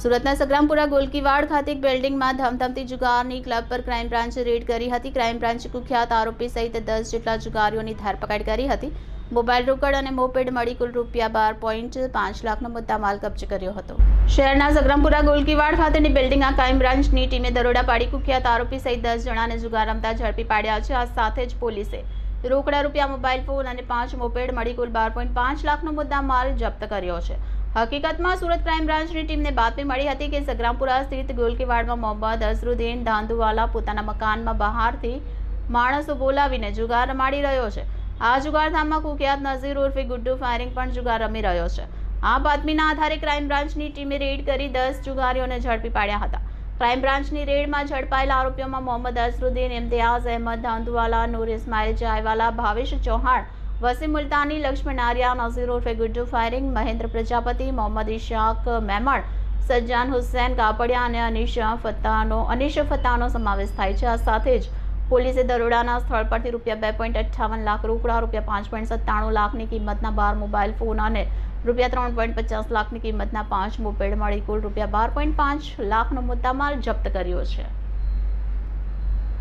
સુરતના સગ્રામપુરા ગોલકીવાડ ખાતે એક બિલ્ડિંગમાં ધમધમતી જુગારની ક્લબ પર ક્રાઇમ બ્રાન્ચે રેડ કરી હતી. ક્રાઇમ બ્રાન્ચે કુખ્યાત આરોપી સહિત દસ જેટલા જુગારીઓની ધરપકડ કરી હતી. મોબાઈલ રોકડ અને મોપેડ મળી કુલ રૂપિયા બાર પોઈન્ટ પાંચ લાખનો મુદ્દામાલ કબજે કર્યો હતો. શહેરના સગ્રામપુરા ગોલકીવાડ ખાતેની બિલ્ડિંગમાં ક્રાઇમ બ્રાન્ચની ટીમે દરોડા પાડી કુખ્યાત આરોપી સહિત દસ જણાને જુગાર રમતા ઝડપી પાડ્યા છે. આ સાથે જ પોલીસે રોકડા રૂપિયા, મોબાઈલ ફોન અને પાંચ મોપેડ મળી કુલ બાર પોઈન્ટ પાંચ લાખનો મુદ્દામાલ જપ્ત કર્યો છે. હકીકતમાં સુરત ક્રાઇમ બ્રાન્ચની ટીમને બાતમી મળી હતી કે સગ્રામપુરા સ્થિત ગોલકીવાડમાં મોહમ્મદ અઝરુદ્દીન ધાંધુવાલા પોતાના મકાનમાં બહારથી માણસો બોલાવીને જુગાર રમાડી રહ્યો છે. આ જુગારધામમાં કુખ્યાત નઝીર ઉર્ફે ગુડ્ડુ ફાયરિંગ પણ જુગાર રમી રહ્યો છે. આ બાતમીના આધારે ક્રાઇમ બ્રાન્ચની ટીમે રેડ કરી દસ જુગારીઓને ઝડપી પાડ્યા હતા. ક્રાઇમ બ્રાન્ચની રેડમાં ઝડપાયેલા આરોપીઓમાં મોહમ્મદ અઝરુદ્દીન, ઇમ્તિયાઝ અહેમદ, ધાંધુવાલા, નૂર ઇસ્માઇલ, જાયવાલા, ભાવેશ ચૌહાણ વસીમ મુલતાની, લક્ષ્મણ આર્યા નઝીર ઉર્ફે ગુડ્ડુ ફાયરિંગ, મહેન્દ્ર પ્રજાપતિ, મોહમ્મદ ઇશાક મેમણ, સજ્જાન હુસૈન કાપડિયા અને અનીશ ફત્તાનો, અનિશ ફત્તાનો સમાવેશ થાય છે. આ સાથે જ પોલીસે દરોડાના સ્થળ પરથી રૂપિયા બે પોઈન્ટ અઠ્ઠાવન લાખ રોકડા, રૂપિયા પાંચ પોઈન્ટ સત્તાણું લાખની કિંમતના બાર મોબાઈલ ફોન અને રૂપિયા ત્રણ પોઈન્ટ પચાસ લાખની કિંમતના પાંચ મોપેડ મળી કુલ રૂપિયા બાર પોઈન્ટ પાંચ લાખનો મુદ્દામાલ જપ્ત કર્યો છે.